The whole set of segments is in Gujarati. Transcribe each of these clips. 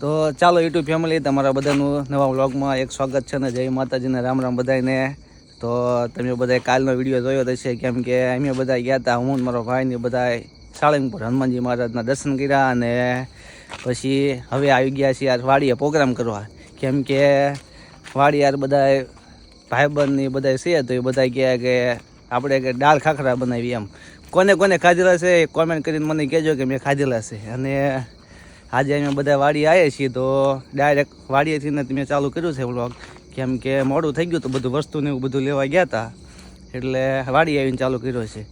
તો ચાલો યુટ્યુબ ફેમિલી તમારા બધાનું નવા વ્લોગમાં એક સ્વાગત છે ને જય માતાજીને, રામ રામ બધાને તો તમે બધા કાલનો વીડિયો જોયો હશે, કેમ કે અમે બધા ગયા હતા હું મારો ભાઈ ને બધા સાળંગપુર હનુમાનજી મહારાજના દર્શન કર્યા અને પછી હવે આવી ગયા છીએ યાર વાડીએ પ્રોગ્રામ કરવા. કેમ કે વાડી યાર બધા ભાઈબંધ ને બધા છે, તો એ બધા કહે કે આપણે કે દાળ ખાખરા બનાવી એમ. કોને કોને ખાધેલા છે કોમેન્ટ કરીને મને કહેજો કે મેં ખાધેલા છે. અને આજે અમે બધા વાડી આવ્યા છીએ તો ડાયરેક્ટ વાડીએથી ને મેં ચાલુ કર્યું છે વ્લોગ કેમ કે મોડું થઈ ગયું તો બધું વસ્તુ ને એવું બધું લેવા ગયા હતા. એટલે વાડી આવીને ચાલુ કર્યો છે.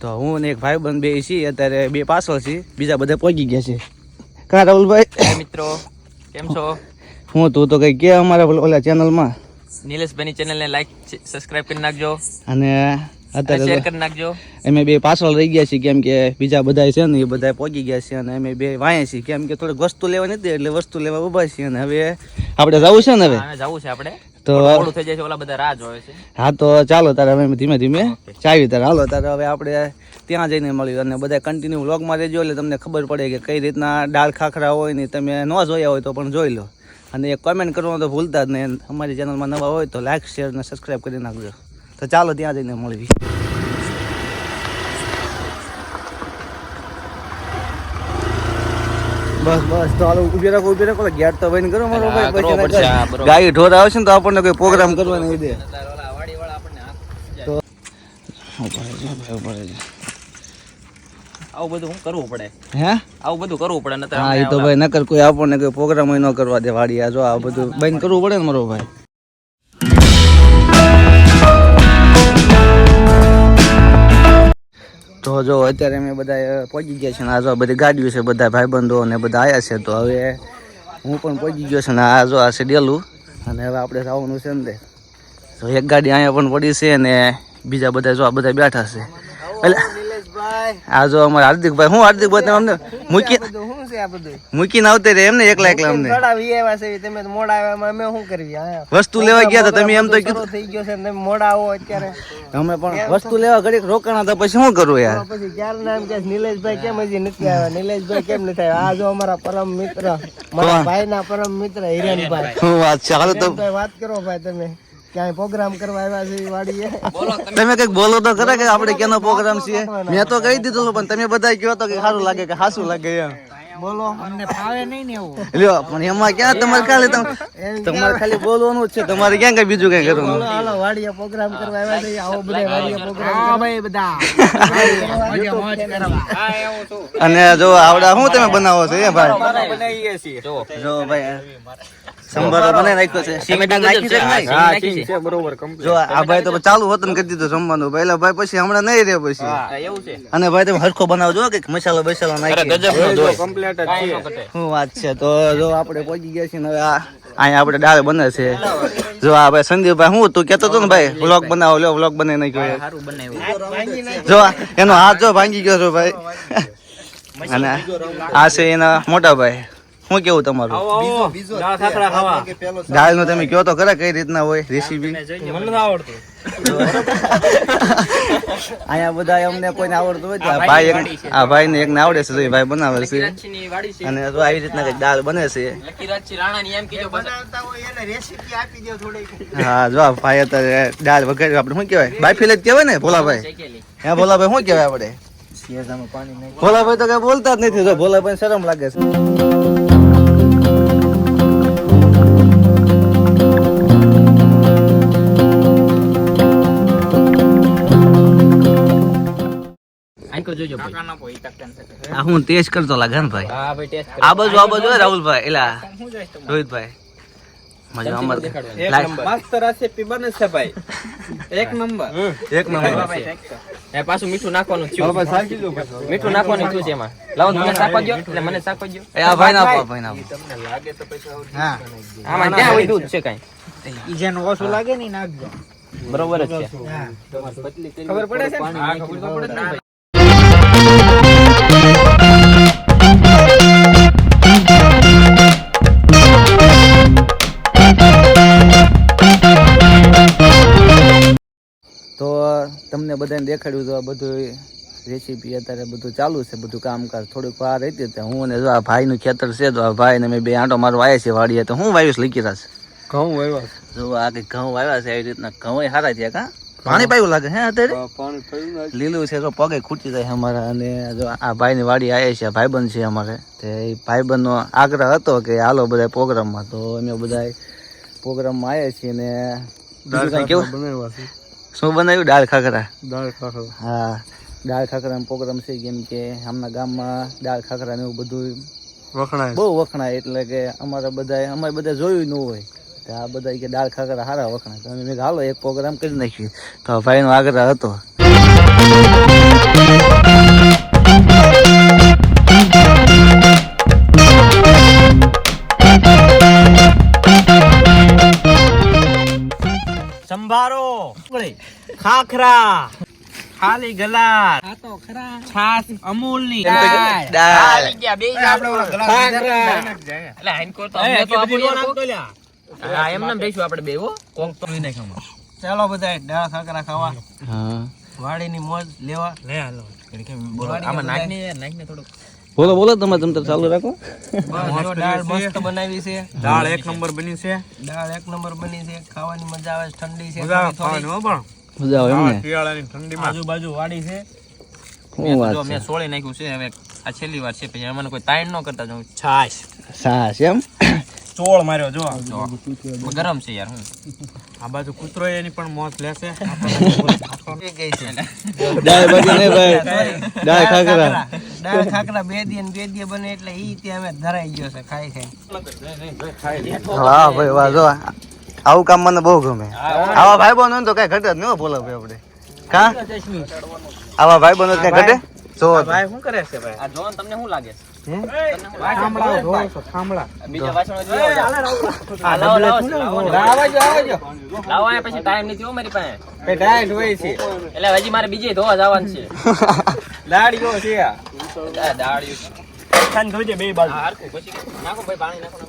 તો હું ને એક ભાઈબંધ બે છીએ અત્યારે બે પાછળ છીએ બીજા બધા પહોંચી ગયા છે. કાં રાહુલભાઈ? મિત્રો કેમ છો? હું તું તો કંઈ કે અમારા ઓલા- ચેનલમાં નિલેશભાઈની ચેનલને લાઈક સબસ્ક્રાઈબ કરી નાખજો. અને અત્યારે શેર કરી નાખજો. અમે બે પાછળ રહી ગયા છીએ કેમ કે બીજા બધા છે ને એ બધા પહોંચી ગયા છે અને અમે બે વાંયા છીએ કેમ કે થોડીક વસ્તુ લેવાની હતી એટલે વસ્તુ લેવા ઊભા છીએ અને હવે આપણે જવું છે ને હવે? જવું છે આપણે. તો મોડું થઈ જાય છે ઓલા બધા રાહ જોવે છે. હા તો ચાલો તારે હવે ધીમે ધીમે ચાવી તારે. હાલો તારે હવે આપણે ત્યાં જઈને મળ્યું અને બધા કન્ટિન્યુ વ્લોગમાં રહેજો એટલે તમને ખબર પડે કે કઈ રીતના દાળ ખાખરા હોય ને તમે ન જોયા હોય તો પણ જોઈ લો. અને એક કમેન્ટ કરવાનું તો ભૂલતા જ નહીં. અમારી ચેનલમાં નવા હોય તો લાઈક શેર અને સબસ્ક્રાઈબ કરી નાખજો. તો ચાલો ત્યાં જઈને મળવી બસ બસ તો હાલો ઊભી રાખો ઊભી રાખો ગેટ તો બંધ કરો મારો ભાઈ પછી. ગાય ઢોર આવશે ને તો આપણને કોઈ પ્રોગ્રામ કરવા નહીં દે આવું બધું કરવું પડે? હે? આવું બધું કરવું પડે નતર હા એ તો ભાઈ નકર કોઈ આપણને કોઈ પ્રોગ્રામ ન કરવા દે વાડી આ જો આ બધું બંધ કરવું પડે ને મારો ભાઈ. તો જો અત્યારે અમે બધા પહોંચી ગયા છે ને આ જો બધી ગાડીઓ છે, બધા ભાઈબંધો ને બધા આવ્યા છે, તો હવે હું પણ પહોંચી ગયો છું ને આ જો આ છે ડેલું. અને હવે આપણે જવાનું છે ને તો એક ગાડી અહીંયા પણ પડી છે અને બીજા બધા જો આ બધા બેઠા છે. એટલે આ જો અમારા હાર્દિકભાઈ. હું હાર્દિકભાઈ તમે અમને મૂકી શું છે આ બધું? મૂકીને આવતે રે એમને એકલા એકલા અમને. ચડાવી આવ્યા છે તમે મોડા આવ્યા અમે શું કરવી? વસ્તુ લેવા ગયા હતા તમે એમ તો કીધું થઈ ગયો છે તમે મોડા આવો અત્યારે. અમે પણ વસ્તુ લેવા ઘડીક રોકાણા હતા પછી શું કરવું યાર? પછી ક્યારે નામ કે નિલેશભાઈ કેમ હજી નથી આવ્યા? નિલેશભાઈ કેમ નથી આવ્યા? આ જો અમારા પરમ મિત્ર મારા ભાઈના પરમ મિત્ર હિરેનભાઈ. શું વાત છે? હાલો તો વાત કરો ભાઈ તમે. ક્યાંય પ્રોગ્રામ કરવા આવ્યા છે એ વાડીએ? તમે કંઈક બોલો તો ખરા કે આપણે કેનો પ્રોગ્રામ છે મેં તો કહી દીધું પણ તમે બધા કહો તો કે સારું લાગે કે સાસું લાગે એમ. બોલો. અમને ફાવે નહીં ને એવું. લ્યો પણ એમાં ક્યાં તમારે ખાલી તમારે ખાલી બોલવાનું જ છે તમારે ક્યાં કઈ બીજું કઈ કરવાનું? બોલો હાલો વાડીએ પ્રોગ્રામ કરવા આવ્યા છે આવો બધા વાડીએ પ્રોગ્રામ ભાઈ બધા. અને જો આવડા શું તમે બનાવો છો એ ભાઈ? જો ભાઈ સંભારો નાખ્યો છે. નાખી નહીં? જો આ ભાઈ તો ચાલુ હોતું કરી દીધું જમવાનું. પહેલા ભાઈ પછી હમણાં નહીં રહે પછી. એવું છે. અને ભાઈ તમે હરખો બનાવજો કે મસાલો બસાલો નાખી ગજબ નો જોઈ. શું વાત છે? તો જો આપણે પહોંચી ગયા છીએ હવે આ અહીંયા આપણે ડાળ બને છે. જો આ ભાઈ સંદીપભાઈ હું તું કેતો હતો ને ભાઈ વ્લોગ બનાવો લ્યો વ્લોગ બનાવી નાખ્યો ગયો જો એનો હાથ જો ભાંગી ગયો છો ભાઈ. અને આ છે એના મોટા ભાઈ. શું કેવું તમારું? દાળનું તમે કહો તો ખરા કઈ રીતના હોય રેસીપી અહીંયા બધા અમને કોઈને આવડતું હોય આ ભાઈ એક આ ભાઈ ને એકને આવડે છે તો ભાઈ બનાવે છે. લકીરાજની વાડી છે. અને જો આવી રીતના કંઈક દાળ બને છે. લકીરાજની રાણાની એમ કીધું બસ. બનાવતા હોય એને રેસીપી આપી દો થોડીક. હા જો ભાઈ અત્યારે દાળ વગેરે આપણે શું કહેવાય? બાફીલે જ કહેવાય ને ભોલાભાઈ? હા ભોલાભાઈ શું કહેવાય આપણે? ભોલાભાઈ તો કઈ બોલતા જ નથી જો ભોલાભાઈ શરમ લાગે છે. જોજો ભાઈ. આ હું ટેસ્ટ કરતો લાગન ભાઈ. હા ભાઈ ટેસ્ટ આ બાજુ આ બાજુ હે રાહુલભાઈ એલા. રોહિતભાઈ. મજા અમાર મસ્ત રેસીપી પીબન છે ભાઈ. એક નંબર. એક નંબર. એ પાછું મીઠું નાખવાનું થયું મીઠું નાખવાનું થયું છે એમાં. લાવો મને સાકો દો એટલે મને સાકો દો એ આ ભાઈ ના આપો ભાઈ. ના આપો. હા. આમાં ક્યાં હોય દૂધ છે કાઈ? ઈ જેને ઓછું લાગે ને નાખજો. બરોબર જ છે. ખબર પડે છે ને? ખબર તો પડે ને. તો તમને બધાને દેખાડ્યું તો આ બધું રેસીપી અત્યારે બધું ચાલુ છે બધું કામકાજ. થોડુંક વાર હતી. તો હું અને જો આ ભાઈનું ખેતર છે તો આ ભાઈને મેં બે આંટો મારો આવ્યા છે વાડીએ. તો હું વાવીશ લીકી રાસ ઘઉં વાવ્યા જો આ કંઈક ઘઉં વાવ્યા છે એવી રીતના ઘઉં સારા થયા કા? પાણી પાયું લાગે હે અત્યારે? પાણી લીલું છે તો પગે ખૂટી જાય અમારા. અને જો આ ભાઈની વાડી આવે છે ભાઈબંધ છે અમારે. તે ભાઈબંધનો આગ્રહ હતો કે હાલો બધા પ્રોગ્રામમાં. તો અમે બધા પ્રોગ્રામમાં આવ્યા છીએ ને કેવું? બનાવ્યા શું બનાવ્યું? દાળ ખાખરા દાળ ખાખરા હા દાળ ખાખરાનો પ્રોગ્રામ છે કેમ કે આમના ગામમાં દાળ ખાખરા ને એવું બધું વખણાય બહુ વખણાય એટલે કે અમારા બધા અમારે બધા જોયું ન હોય. તો આ બધા કે દાળ ખાખરા સારા વખણા તો મેં હાલો એક પ્રોગ્રામ કરી નાખ્યો તો ભાઈનો આગ્રહ હતો. સંભારો ખાખરા ખાલી ગલાસ છાસ અમૂલની દાળ. એમને બેસું આપણે બે હો કોક તો ચાલો બધા દાળ ખાકરા ખાવા. હા. વાડીની મોજ લેવા. બોલો આમાં નાખ ને થોડુંક. બોલો બોલો તમે તમે ચાલુ રાખો. દાળ મસ્ત બનાવી છે. દાળ એક નંબર બની છે. દાળ એક નંબર બની છે. ખાવાની મજા આવે ઠંડી છે. મજા આવે થોડી ખાવાની હો પણ. મજા આવે એમ ને? શિયાળાની ઠંડીમાં. આજુબાજુ વાડી છે. હું વાત છે? મેં સોળી નાખ્યું છે. હવે આ છેલ્લી વાર છે. પછી અમને કોઈ તાઈન ન કરતા જાઉં છાશ. છાશ એમ? ચોળ માર્યો જો. ગરમ છે યાર હું આ બાજુ કૂતરો એની પણ મોત લેશે. નહીં ભાઈ. બે દી બે દી બને એટલે ઈ ત્યાં અમે ધરાઈ ગયો છે ખાઈ ખાઈ. વાહ ભાઈ વાહ જો આવું કામ મને બહુ ગમે. આવા ભાઈ બનો તો કઈ ઘટે જ નહીં બોલો ભાઈ આપણે. કા? આવા ભાઈ બનો કઈ ઘટે? જો. ભાઈ શું કરે છે ભાઈ? આ જોન તમને શું લાગે છે? મારી પાસે. એ ડાયટ હોય છે. એટલે હજી મારે બીજે ધોવા જવાનું છે. દાળીઓ છે ધોજે બે બાજુ. આ પછી નાખો ભાઈ પાણી નાખો.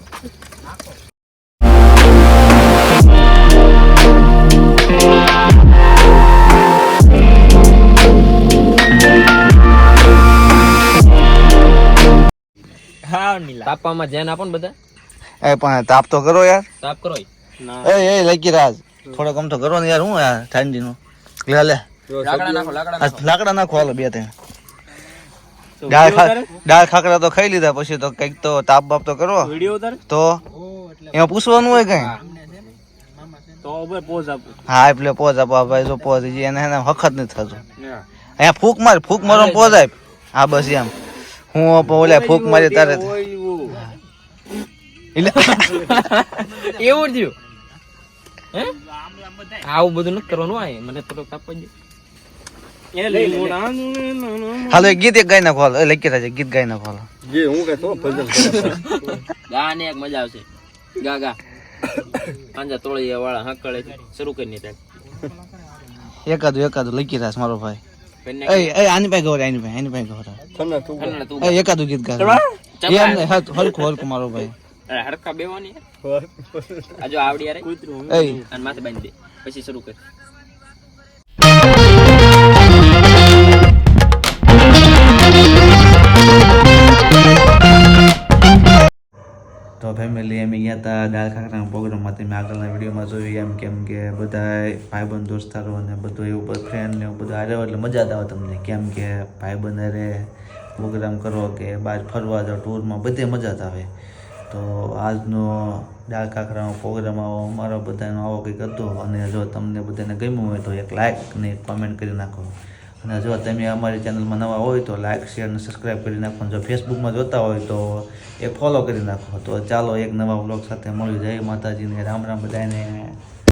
તાપવામાં ધ્યાન આપો ને બધા. એ પણ તાપ તો કરો યાર. તાપ કરો એ એ લકી રાજ. થોડોક આમ તો કરો ને યાર હું યાર ઠંડીનું? લે લે. લાકડા નાખો લાકડા નાખો. હાલો બે ત્રણ. દાળ દાળ તો ખાઈ લીધા પછી તો કંઈક તો તાપ બાપ તો કરો. તો એમાં પૂછવાનું હોય કઈ? હા એટલે પોઝ આપો. ભાઈ જો પોઝ એને એને વખત નથી થતું. અહીંયા ફૂક માર ફૂક મારો પોઝ આપ હા બસ એમ. હું ઓલે ફૂક મારી તારે એટલે એવું થયું? હે? આવું બધું નથી કરવાનું આ મને થોડોક એ હાલો એક ગીત એક ગાઈ નાખો હાલો. એ લખી થાય છે ગીત ગાઈ નાખો હાલો. જે હું કહેતો તો ભજન. ગા ને એક મજા આવશે. ગા ગા. પાંજા તોળીયા વાળા હકળે શરૂ કરી નાખ. એકાદું એકાદું લખી રહ્યા છે મારો ભાઈ. એ એ આની પાસે ગૌરા આની પાસે આની પાસે ગૌરા. એકાદું ગીત ગા એમ હલકું હરખું મારો ભાઈ. અરે હરખા બેવાની આજો આવડી યાર એ અને માથે બાંધી દે. પછી શરૂ કર. તો ફેમિલી અમે ગયા હતા દાળ ખાખરાના પ્રોગ્રામમાં તમે આગળના વિડીયોમાં જોયું એમ કેમ કે બધા ભાઈબંધ દોસ્તારો અને બધું એવું બધું ફ્રેન્ડ ને એવું બધું આવ્યો એટલે મજા આવે તમને. કેમ કે ભાઈબંધ અરે પ્રોગ્રામ કરો કે બહાર ફરવા જાઓ ટૂરમાં બધે મજા જ આવે. તો આજનો દાળ ખાખરાનો પ્રોગ્રામ આવો, અમારો બધાનો આવો કંઈક હતો. અને જો તમને બધાને ગમ્યું હોય તો એક લાઇક ને કોમેન્ટ કરી નાખો. અને જો તમે અમારી ચેનલમાં નવા હોય તો લાઇક શેર અને સબસ્ક્રાઈબ કરી નાખો. જો ફેસબુકમાં જોતા હોય તો એ ફોલો કરી નાખો. તો ચાલો એક નવા વ્લોગ સાથે મળી જય માતાજીને રામ રામ બધાને.